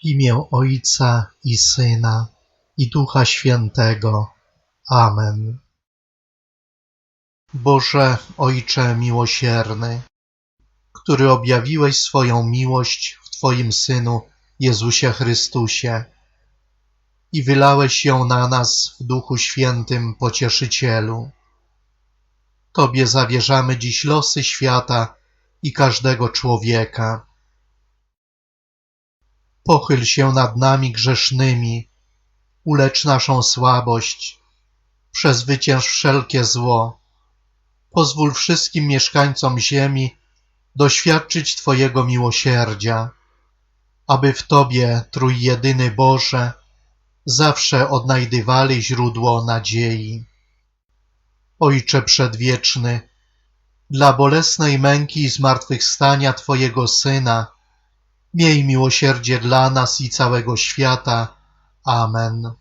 W imię Ojca i Syna i Ducha Świętego. Amen. Boże Ojcze miłosierny, który objawiłeś swoją miłość w Twoim Synu Jezusie Chrystusie i wylałeś ją na nas w Duchu Świętym Pocieszycielu. Tobie zawierzamy dziś losy świata i każdego człowieka. Pochyl się nad nami grzesznymi, ulecz naszą słabość, przezwycięż wszelkie zło. Pozwól wszystkim mieszkańcom ziemi doświadczyć Twojego miłosierdzia, aby w Tobie, Trójjedyny Boże, zawsze odnajdywali źródło nadziei. Ojcze Przedwieczny, dla bolesnej męki i zmartwychwstania Twojego Syna, miej miłosierdzie dla nas i całego świata. Amen.